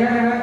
ஏன்னா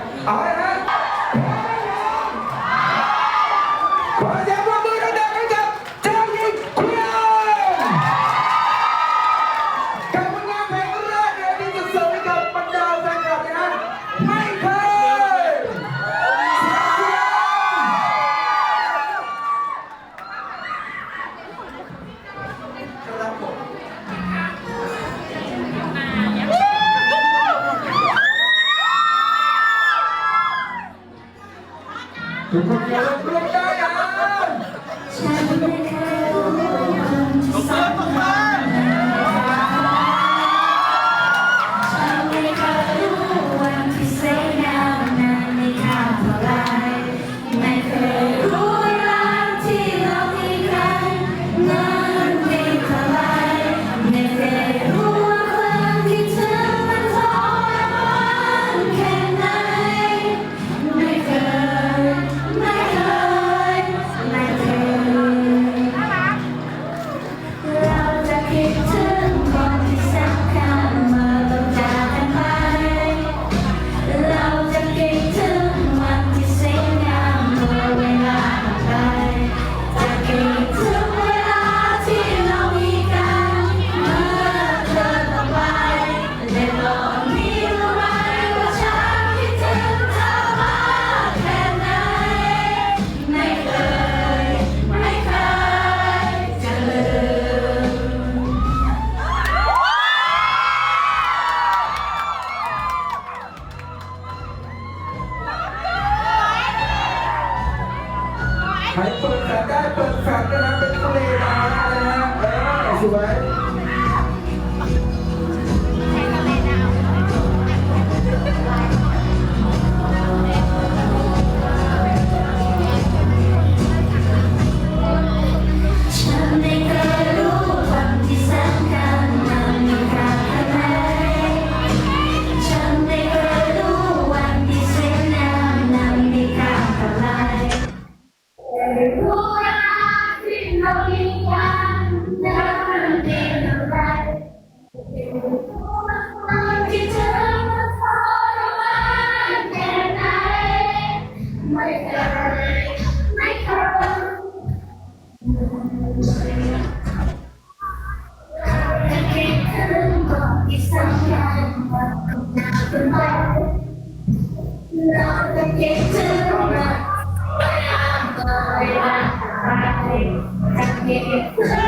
ใครเปิดแสงได้เปิดแส Yeah.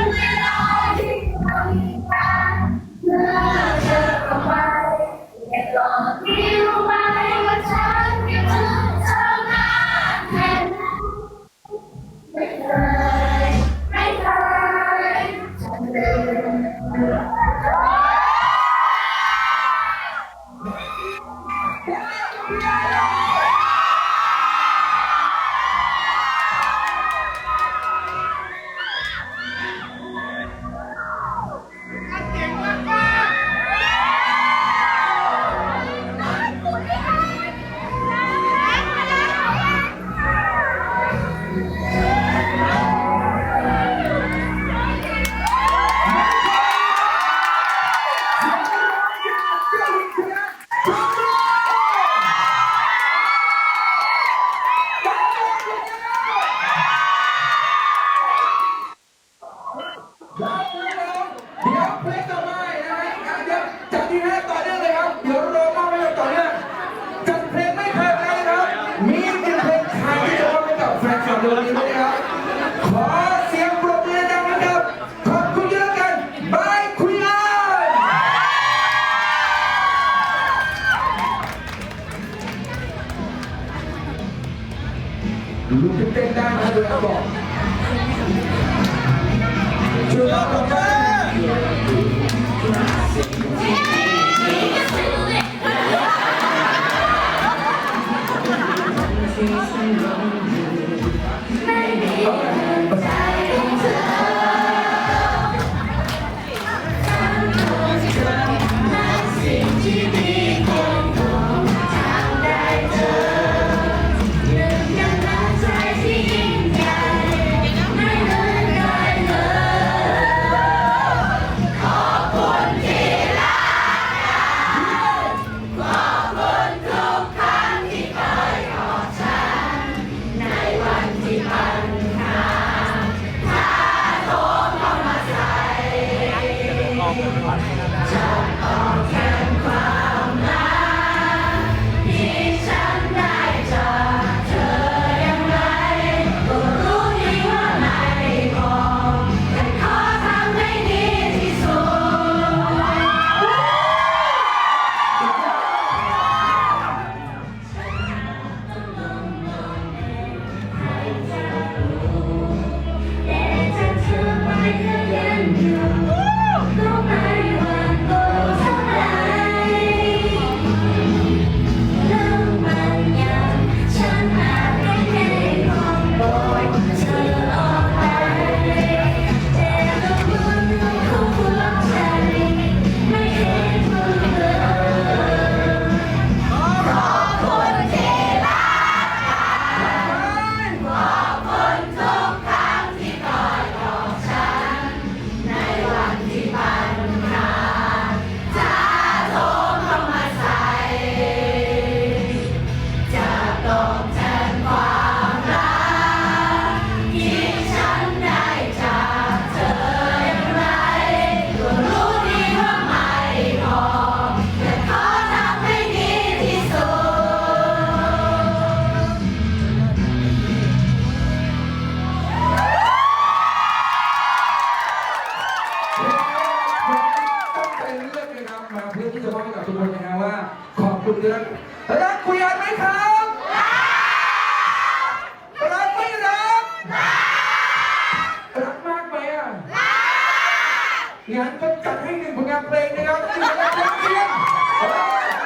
งานก็จัดให้หนึ่งผลงานเพลงนะครับหนึ่งผลงานเพลงเพียง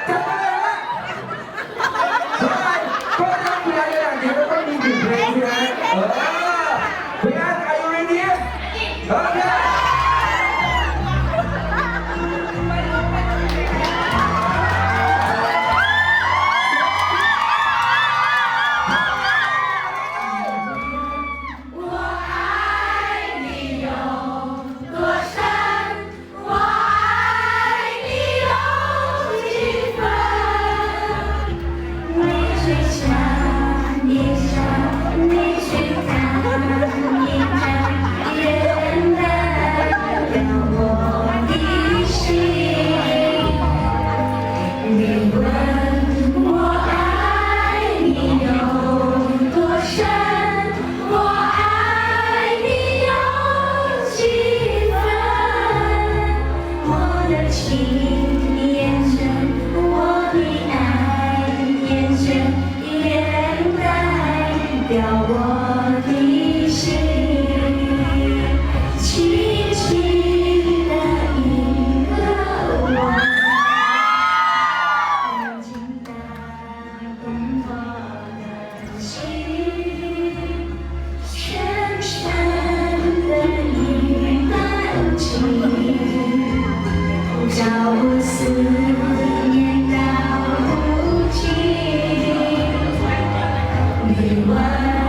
จัดมา Amen.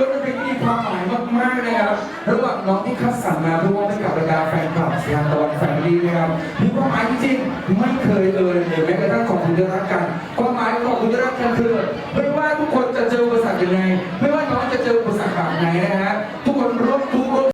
ยกดนตรีที่มีความหมายมากๆลยครับระหว่างน้องที่คัดสรรมาเพื่อมอบให้กับบรรดาแฟนคลับสยามตะวันแฟนดีนะครับมีความหมายจริงๆไม่เคยเอ่ยหรืแม้กระทั่งของคุณจะรักกันความหมายของคุณจะรักกันคือไม่ว่าทุกคนจะเจออุปสรรคยังไงไม่ว่าน้องจะเจออุปสรรคแบบไหนนะฮะ